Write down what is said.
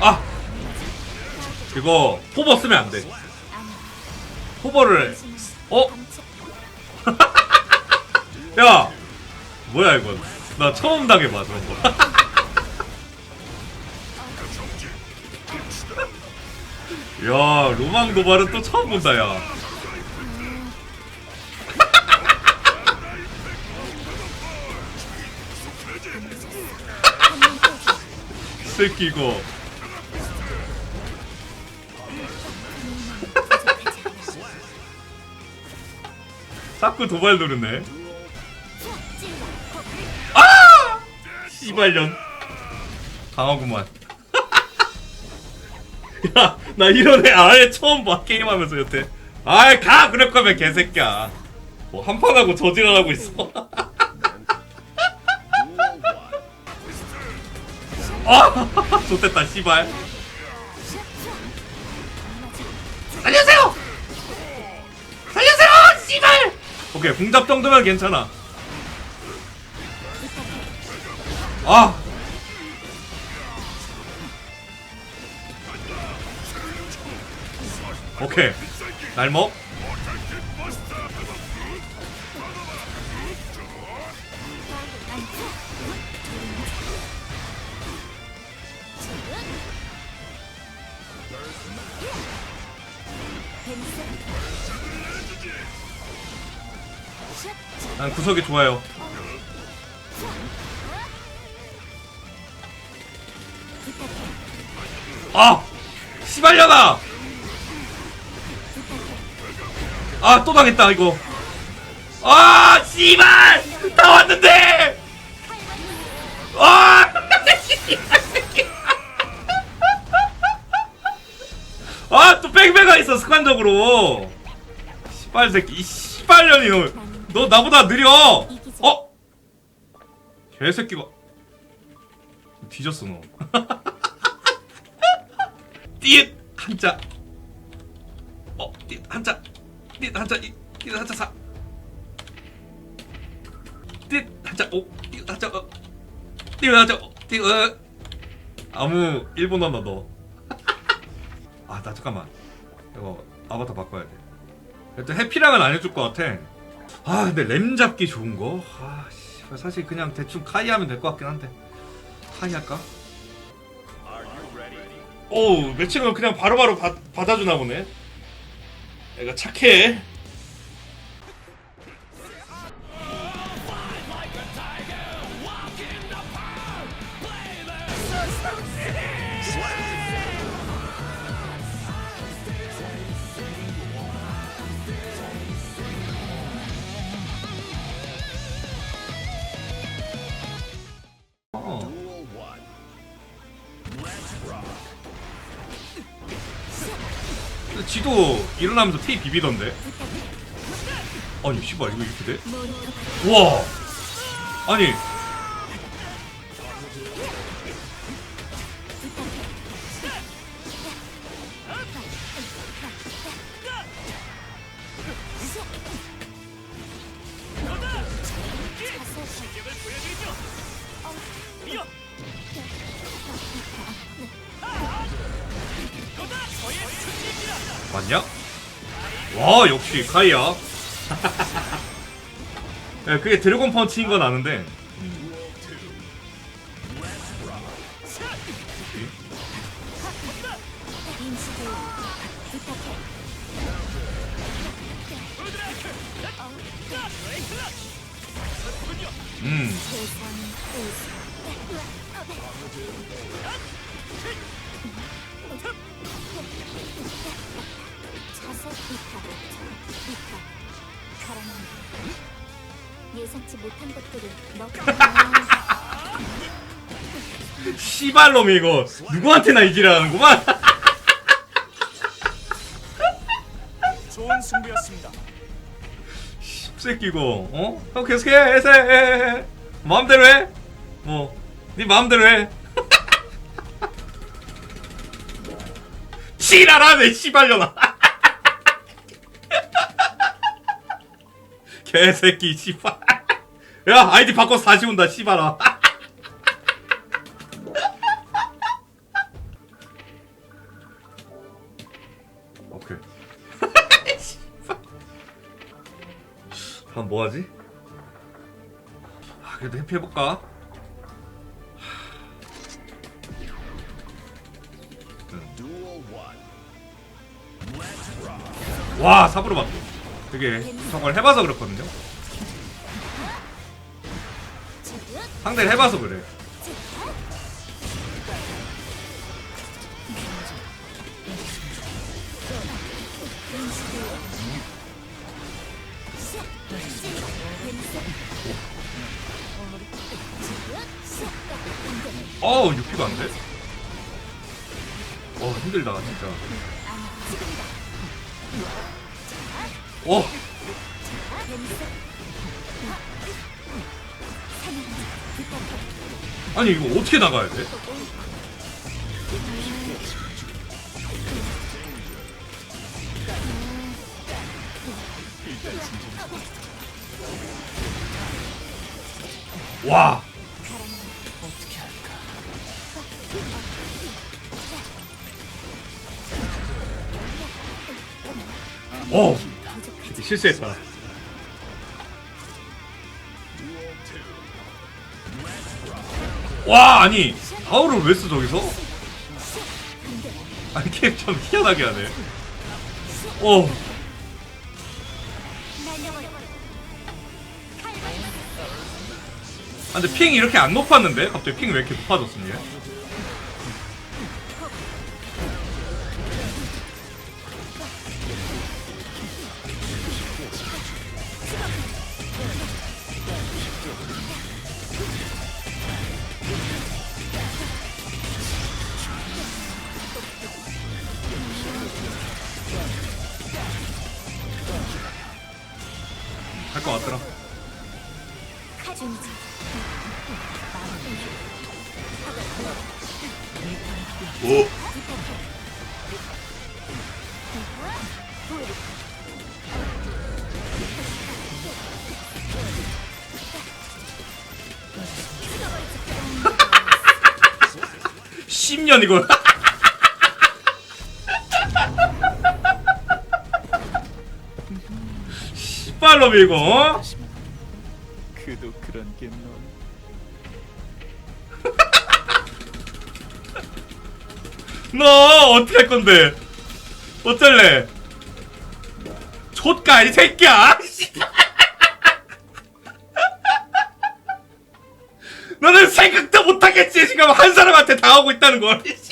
아! 이거 포버 쓰면 안 돼. 포버를 어? 야! 뭐야 이건. 나 처음 당해봐 저런 거. 야, 로망 도발은 또 처음 본다, 야. 이거. 자꾸 도발 누르네. 아! 씨발년. 강하구만. 야, 나 이런 애 아예 처음 봐 게임하면서 여태. 아이 가 그럴 거면 개새끼야. 뭐 한판 하고 저지랄하고 있어. 아, 좋됐다 씨발. 살려주세요. 살려주세요, 씨발. 오케이 공잡 정도면 괜찮아. 아. 오케이 날 먹 난 구석이 좋아요. 아! 씨발려나 아 또 당했다 이거. 아 씨발! 다 왔는데! 아 아 또 뺑뺑가 있어 습관적으로. 씨발 새끼 이 씨발년이 너, 너 나보다 느려. 어? 개새끼가. 뒤졌어 너. 띠읕 한자. 어 띠읕 한자. 띠읕 한자 띠읕 한자 사. 띠읕 한자 오 띠읕 한자 어. 띠읕 한자 어 띠읕 어. 아무 일본어 나 너 아 나 잠깐만. 이거 아바타 바꿔야 돼. 일단 해피랑은 안 해줄 것 같아. 아 근데 램 잡기 좋은 거? 아 씨, 사실 그냥 대충 카이 하면 될 것 같긴 한데. 카이 할까? 오 매칭을 그냥 바로바로 받, 받아주나 보네. 애가 착해 지도 일어나면서 테이 비비던데 아니 씨발 이거 이렇게 돼? 우와 아니 맞냐? 와 역시 카이야 야, 그게 드래곤 펀치인 건 아는데 음. 음 예상치 못한 것들을 먹고 씨발놈이 이거 누구한테나 이지라는구만 좋은 승부였습니다. 새끼고 어? 형 계속해 해세 해, 해, 해. 마음대로 해뭐네 마음대로 해 지랄하네 씨발려나 개새끼 씨발 야 아이디 바꿔서 다시 온다 씨발아 오케이 다음 뭐하지? 아 그래도 해피해볼까? 와 삽으로 맞고 되게 저걸 해봐서 그렇거든요 상대를 해봐서 그래. 어우, 6피가 안 돼? 어, 힘들다, 진짜. 어, 아니, 이거 어떻게 나가야 돼? 와? 어, 실수했다. 와, 아니, 바울을 왜 써, 저기서? 아니, 게임 참 희한하게 하네. 어, 아, 근데 핑이 이렇게 안 높았는데? 갑자기 핑이 왜 이렇게 높아졌음, 얘? 할것 같더라. 오. 십년 이거. 씨발로 밀고, 어? 그도 그런 게 너. 너 어떻게 할 건데? 어쩔래? 좆가 이 새끼야! 너는 생각도 못하겠지 지금 한 사람한테 당하고 있다는 걸.